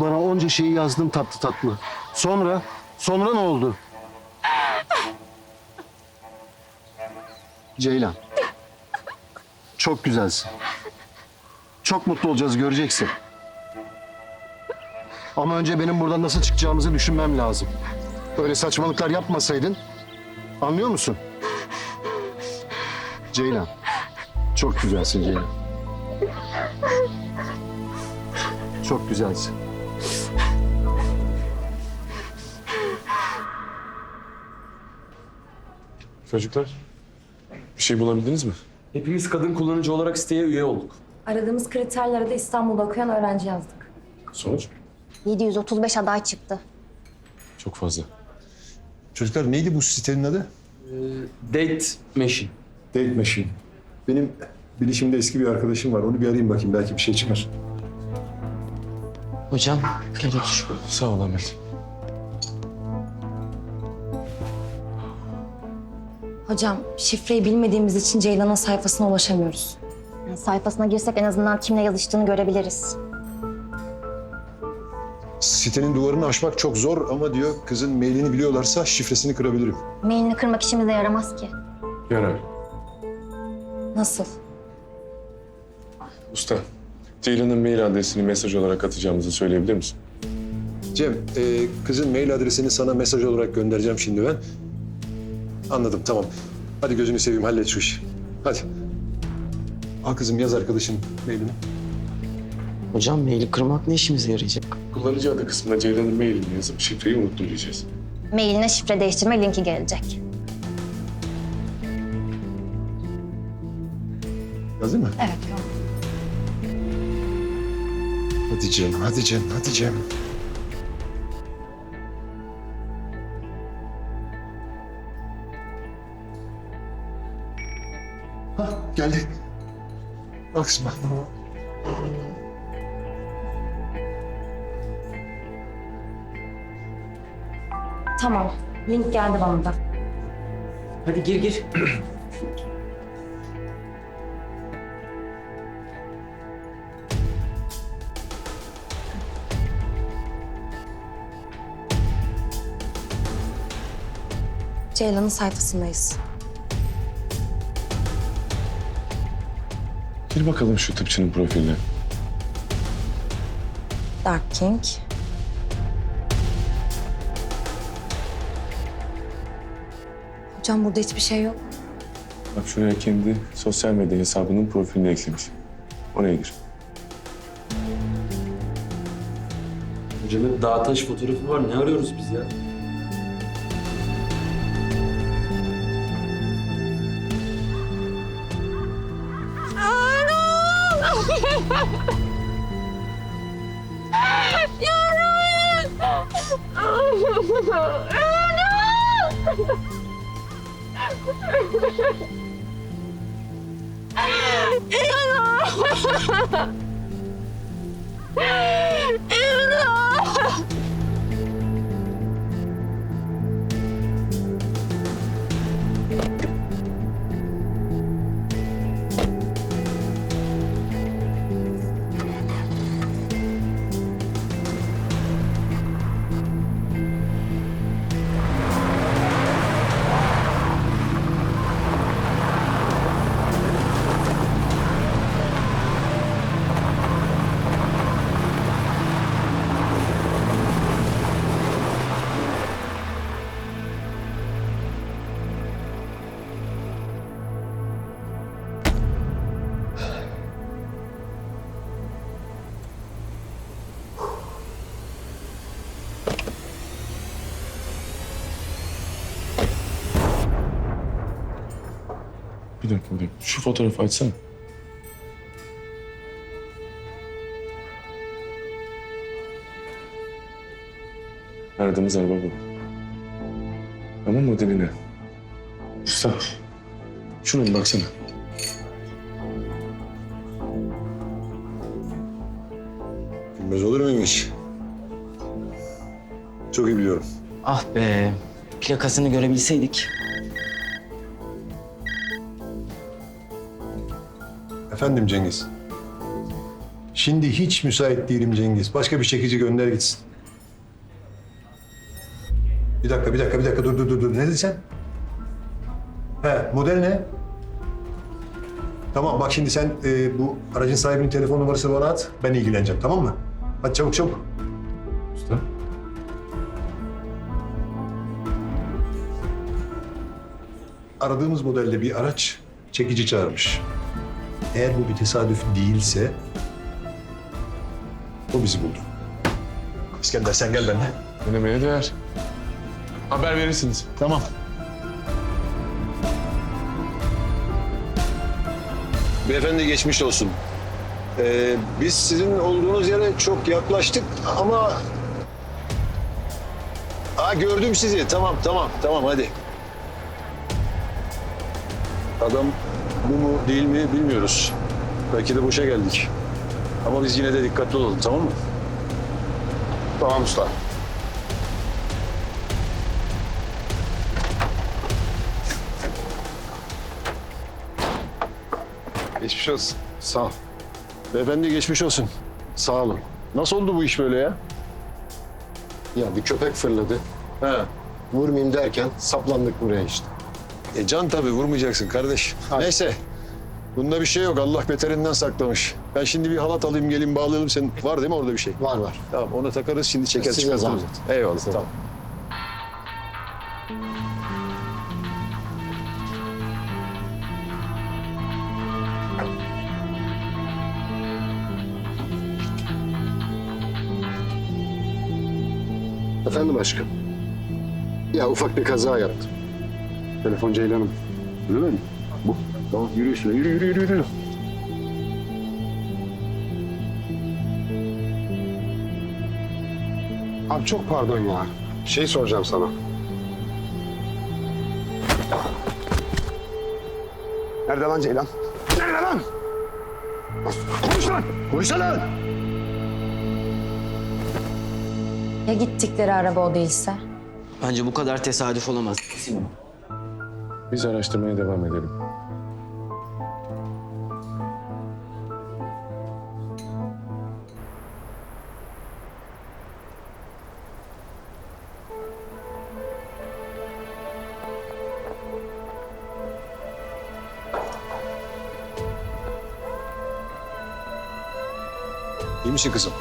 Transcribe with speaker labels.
Speaker 1: Bana onca şeyi yazdın tatlı tatlı. Sonra? Sonra ne oldu? Ceylan. Çok güzelsin. Çok mutlu olacağız göreceksin. Ama önce benim buradan nasıl çıkacağımızı düşünmem lazım. Öyle saçmalıklar yapmasaydın. Anlıyor musun? Ceylan. Çok güzelsin Ceylan. Çok güzelsin.
Speaker 2: Çocuklar, bir şey bulabildiniz mi?
Speaker 3: Hepimiz kadın kullanıcı olarak siteye üye olduk.
Speaker 4: Aradığımız kriterlere de İstanbul'da okuyan öğrenci yazdık.
Speaker 2: Sonuç?
Speaker 5: 735 aday çıktı.
Speaker 2: Çok fazla.
Speaker 6: Çocuklar neydi bu sitenin adı?
Speaker 3: Date Machine.
Speaker 6: Date Machine. Benim bilişimde eski bir arkadaşım var. Onu bir arayayım bakayım. Belki bir şey çıkar.
Speaker 3: Hocam, otur.
Speaker 2: Sağ ol Ahmet.
Speaker 4: Hocam şifreyi bilmediğimiz için Ceylan'ın sayfasına ulaşamıyoruz.
Speaker 5: Yani sayfasına girsek en azından kimle yazıştığını görebiliriz.
Speaker 6: Sitenin duvarını aşmak çok zor ama diyor kızın mailini biliyorlarsa şifresini kırabilirim.
Speaker 5: Mailini kırmak işimize yaramaz ki.
Speaker 2: Yarar.
Speaker 4: Nasıl?
Speaker 2: Usta, Ceylan'ın mail adresini mesaj olarak atacağımızı söyleyebilir misin?
Speaker 6: Cem, e, kızın mail adresini sana mesaj olarak göndereceğim şimdi ben. Anladım, tamam. Hadi gözünü seveyim, hallet şu işi. Hadi. Al kızım, yaz arkadaşın mailini.
Speaker 3: Hocam maili kırmak ne işimize yarayacak?
Speaker 2: Kullanıcı adı kısmına Ceylan'ın mailini yazıp şifreyi unuttum diyeceğiz.
Speaker 5: Mailine şifre değiştirme linki gelecek.
Speaker 6: Yazdın mı?
Speaker 4: Evet.
Speaker 6: Hadi Cem, hadi Cem, hadi Cem. Hah, geldi. Bak.
Speaker 4: Tamam. Link geldi bana da.
Speaker 3: Hadi gir gir.
Speaker 4: Ceylan'ın sayfasındayız.
Speaker 2: Gir bakalım şu tıpçının profiline.
Speaker 4: Dark King. Hocam burada hiçbir şey yok.
Speaker 2: Bak şuraya kendi sosyal medya hesabının profilini eklemiş. Oraya gir.
Speaker 3: Hocamın dağ taş fotoğrafı var. Ne arıyoruz biz ya? Yavrum!
Speaker 2: Bir dakika, bir dakika. Şu fotoğrafı açsana. Aradığımız araba bu. Ama modeli ne? Usta, şuna bir baksana.
Speaker 6: Bilmez olur muyum hiç? Çok iyi biliyorum.
Speaker 7: Ah be. Plakasını görebilseydik.
Speaker 6: Efendim Cengiz.
Speaker 8: Şimdi hiç müsait değilim Cengiz. Başka bir çekici gönder gitsin. Bir dakika, bir dakika, bir dakika. Dur, dur, dur. dur. Ne dedin sen? He, model ne? Tamam, bak şimdi sen e, bu aracın sahibinin telefon numarasını bana at. Ben ilgileneceğim, tamam mı? Hadi çabuk çabuk.
Speaker 2: Usta.
Speaker 8: Aradığımız modelde bir araç çekici çağırmış. Eğer bu bir tesadüf değilse o bizi buldu. İskender sen gel benimle.
Speaker 2: Denemeye değer. Haber verirsiniz.
Speaker 8: Tamam.
Speaker 6: Beyefendi geçmiş olsun. Ee, biz sizin olduğunuz yere çok yaklaştık ama... Aa gördüm sizi. Tamam, tamam, tamam hadi. Adam bu mu değil mi bilmiyoruz. Belki de boşa geldik. Ama biz yine de dikkatli olalım tamam mı?
Speaker 1: Tamam usta.
Speaker 6: Geçmiş olsun. Sağ ol. Beyefendi geçmiş olsun.
Speaker 1: Sağ olun.
Speaker 6: Nasıl oldu bu iş böyle ya?
Speaker 1: Ya bir köpek fırladı.
Speaker 6: He.
Speaker 1: Vurmayayım derken saplandık buraya işte.
Speaker 6: E can tabii vurmayacaksın kardeş.
Speaker 1: Hadi.
Speaker 6: Neyse. Bunda bir şey yok. Allah beterinden saklamış. Ben şimdi bir halat alayım gelin bağlayalım senin. Var değil mi orada bir şey?
Speaker 1: Var var.
Speaker 6: Tamam onu takarız şimdi çeker
Speaker 1: Size
Speaker 6: çıkartırız.
Speaker 1: zahmet.
Speaker 6: Eyvallah tamam.
Speaker 1: Efendim aşkım. Ya ufak bir kaza yaptım. Telefon Ceylan'ım.
Speaker 6: Öyle mi? Bu. Tamam yürü üstüne. Yürü yürü yürü. yürü.
Speaker 1: Abi çok pardon ya. Şey soracağım sana. Nerede lan Ceylan? Nerede lan? Konuş lan! Konuşsana lan!
Speaker 4: Ya gittikleri araba o değilse?
Speaker 7: Bence bu kadar tesadüf olamaz. Kesin o.
Speaker 2: Biz araştırmaya devam edelim.
Speaker 6: İyi misin kızım?